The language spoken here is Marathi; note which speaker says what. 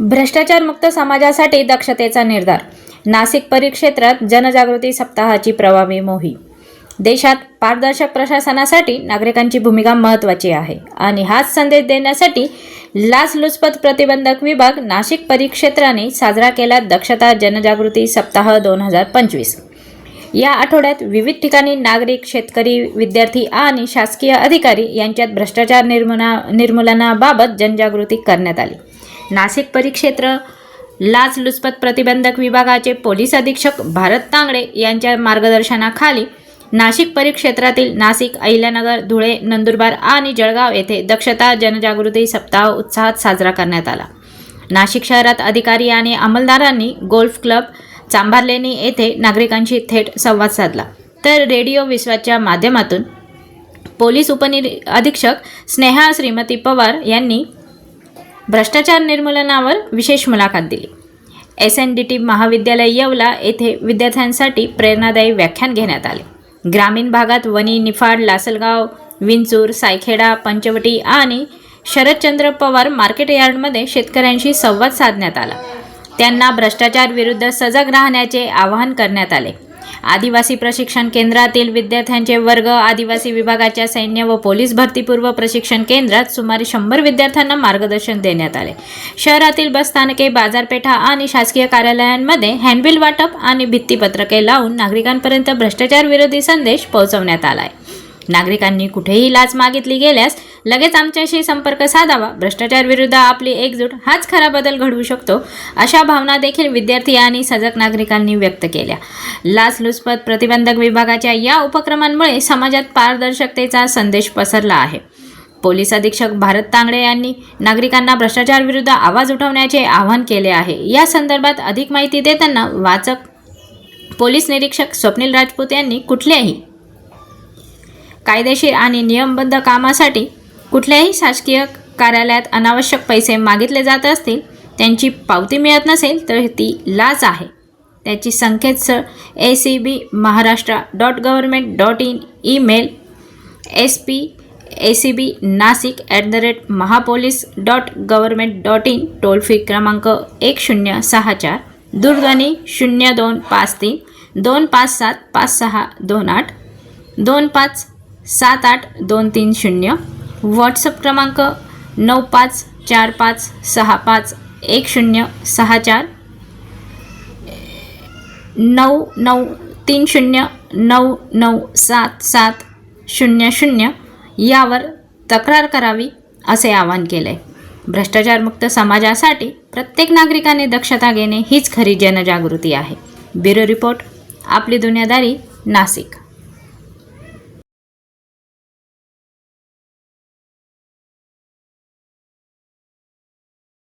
Speaker 1: भ्रष्टाचारमुक्त समाजासाठी दक्षतेचा निर्धार. नाशिक परिक्षेत्रात जनजागृती सप्ताहाची प्रभावी मोहीम. देशात पारदर्शक प्रशासनासाठी नागरिकांची भूमिका महत्त्वाची आहे आणि हाच संदेश देण्यासाठी लाचलुचपत प्रतिबंधक विभाग नाशिक परिक्षेत्राने साजरा केला दक्षता जनजागृती सप्ताह दोन हजार पंचवीस. या आठवड्यात विविध ठिकाणी नागरिक शेतकरी विद्यार्थी आणि शासकीय अधिकारी यांच्यात भ्रष्टाचार निर्मुना निर्मूलनाबाबत जनजागृती करण्यात आली. नाशिक परिक्षेत्र लाचलुचपत प्रतिबंधक विभागाचे पोलीस अधीक्षक भारत तांगडे यांच्या मार्गदर्शनाखाली नाशिक परिक्षेत्रातील नाशिक अहिल्यानगर धुळे नंदुरबार आणि जळगाव येथे दक्षता जनजागृती सप्ताह उत्साहात साजरा करण्यात आला. नाशिक शहरात अधिकारी आणि अंमलदारांनी गोल्फ क्लब चांभारलेणी येथे नागरिकांशी थेट संवाद साधला. तर रेडिओ विश्वाच्या माध्यमातून पोलीस उपनि अधीक्षक स्नेहा श्रीमती पवार यांनी भ्रष्टाचार निर्मूलनावर विशेष मुलाखत दिली. एस एन डी टी महाविद्यालय येवला येथे विद्यार्थ्यांसाठी प्रेरणादायी व्याख्यान घेण्यात आले. ग्रामीण भागात वणी निफाड लासलगाव विंचूर सायखेडा पंचवटी आणि शरदचंद्र पवार मार्केट यार्डमध्ये शेतकऱ्यांशी संवाद साधण्यात आला. त्यांना भ्रष्टाचार विरुद्ध सजग राहण्याचे आवाहन करण्यात आले. आदिवासी प्रशिक्षण केंद्रातील विद्यार्थ्यांचे वर्ग आदिवासी विभागाच्या सैन्य व पोलीस भरतीपूर्व प्रशिक्षण केंद्रात सुमारे शंभर विद्यार्थ्यांना मार्गदर्शन देण्यात आले. शहरातील बसस्थानके बाजारपेठा आणि शासकीय कार्यालयांमध्ये हँडबिल वाटप आणि भित्तीपत्रके लावून नागरिकांपर्यंत भ्रष्टाचार विरोधी संदेश पोहोचवण्यात आला आहे नागरिकांनी कुठेही लाच मागितली गेल्यास लगेच आमच्याशी संपर्क साधावा. भ्रष्टाचार विरुद्ध आपली एकजूट हाच खरा बदल घडवू शकतो अशा भावना देखील विद्यार्थी आणि सजग नागरिकांनी व्यक्त केल्या. लाचलुचपत प्रतिबंधक विभागाच्या या उपक्रमांमुळे समाजात पारदर्शकतेचा संदेश पसरला आहे. पोलीस अधीक्षक भारत तांगडे यांनी नागरिकांना भ्रष्टाचार विरुद्ध आवाज उठवण्याचे आवाहन केले आहे. या संदर्भात अधिक माहिती देताना वाचक पोलीस निरीक्षक स्वप्नील राजपूत यांनी कुठल्याही कायदेशीर आणि नियमबद्ध कामासाठी कुठल्याही शासकीय कार्यालयात अनावश्यक पैसे मागितले जात असतील त्यांची पावती मिळत नसेल तर ती लाच आहे. त्याची संकेतस्थळ A C B Maharashtra dot government dot in email S P A C B Nashik at the rate Mahapolice dot government dot in toll free क्रमांक एक शून्य सहा चार दूरध्वनी शून्य दोन पाच तीन दोन पाच सात पाच सहा दोन आठ दोन पाच सात आठ दोन तीन शून्य व्हॉट्सअप क्रमांक नऊ पाच चार पाच सहा पाच एक शून्य सहा चार नऊ नऊ तीन शून्य नऊ नऊ सात सात शून्य शून्य यावर तक्रार करावी असे आवाहन केले आहे भ्रष्टाचारमुक्त समाजासाठी प्रत्येक नागरिकाने दक्षता घेणे हीच खरी जनजागृती आहे. ब्युरो रिपोर्ट आपली दुनियादारी नाशिक.